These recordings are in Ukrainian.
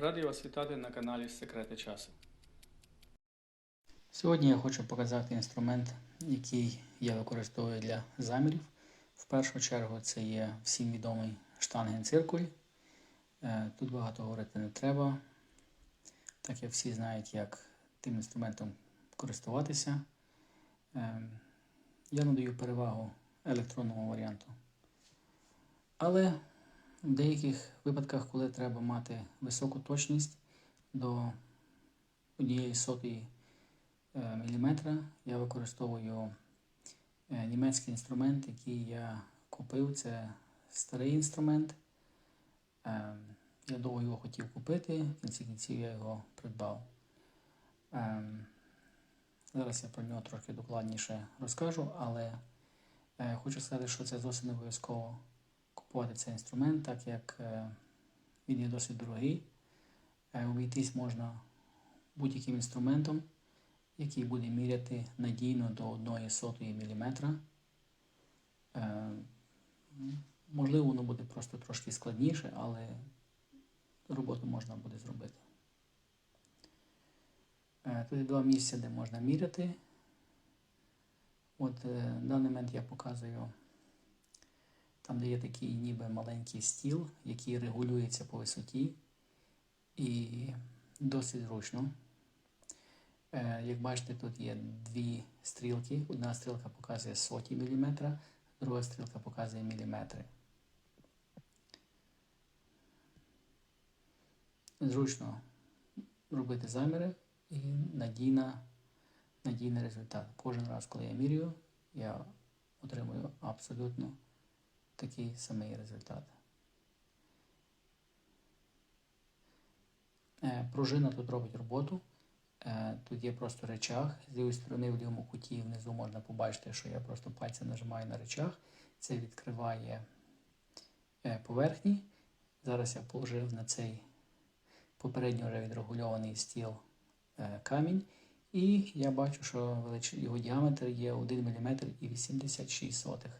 Радий вас вітати на каналі Секрети часу. Сьогодні я хочу показати інструмент, який я використовую для замірів. В першу чергу це є всім відомий штангенциркуль. Е, Тут багато говорити не треба, так як всі знають, як тим інструментом користуватися. Е, Я надаю перевагу електронному варіанту. Але в деяких випадках, коли треба мати високу точність до однієї сотої е, міліметра, я використовую е, німецький інструмент, який я купив. Це старий інструмент. Е, Я довго його хотів купити, в кінці кінців я його придбав. Зараз я про нього трохи докладніше розкажу, але хочу сказати, що це зовсім не обов'язково купувати цей інструмент, так як е, він є досить дорогий. Е, Обійтись можна будь-яким інструментом, який буде міряти надійно до 1 сотої міліметра. Е, Можливо, воно буде просто трошки складніше, але роботу можна буде зробити. Тут є два місця, де можна міряти. От в даний момент я показую там, де є такий ніби маленький стіл, який регулюється по висоті і досить зручно. Е, Як бачите, тут є дві стрілки. Одна стрілка показує соті міліметра, друга стрілка показує міліметри. Зручно робити заміри і надійна, надійний результат. Кожен раз, коли я міряю, я отримую абсолютно такий самий результат. Е, Пружина тут робить роботу. Е, Тут є просто речах. З лівої сторони в лівому куті внизу можна побачити, що я просто пальцем нажимаю на речах. Це відкриває е, поверхні. Зараз я положив на цей попередньо вже відрегульований стіл камінь. І я бачу, що його діаметр є 1 мм і 86 сотих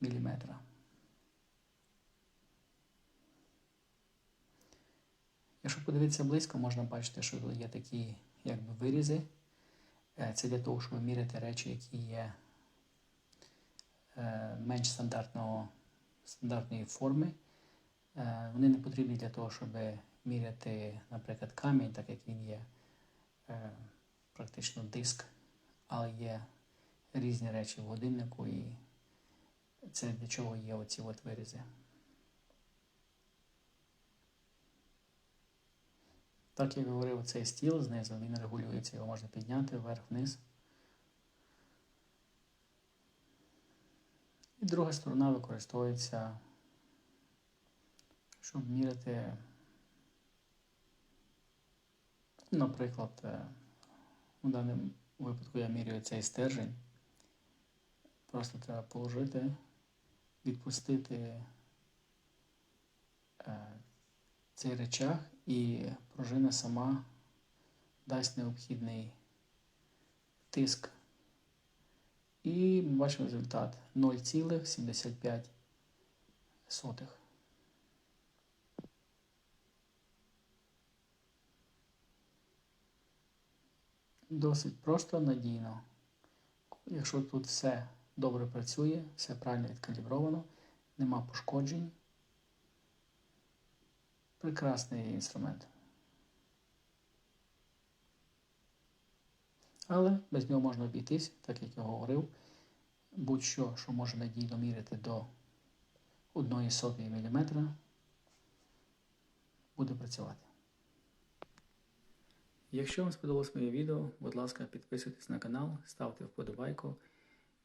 міліметра. Якщо подивитися близько, можна бачити, що є такі якби, вирізи. Е, Це для того, щоб міряти речі, які є е, менш стандартного, стандартної форми. Е, Вони не потрібні для того, щоб міряти, наприклад, камінь, так як він є практично диск, але є різні речі в годиннику, і це для чого є оці от вирізи. Так як говорив, цей стіл знизу, він регулюється, його можна підняти вверх-вниз. І друга сторона використовується, щоб міряти, наприклад, е, у даному випадку я міряю цей стержень. Просто треба положити, відпустити е, цей речах і пружина сама дасть необхідний тиск. І ми бачимо результат 0,75. сотих. Досить просто надійно. Якщо тут все добре працює, все правильно відкалібровано, нема пошкоджень. Прекрасний інструмент. Але без нього можна обійтись, так як я говорив. Будь-що, що може надійно міряти до 1 сотої міліметра, буде працювати. Якщо вам сподобалось моє відео, будь ласка, підписуйтесь на канал, ставте вподобайку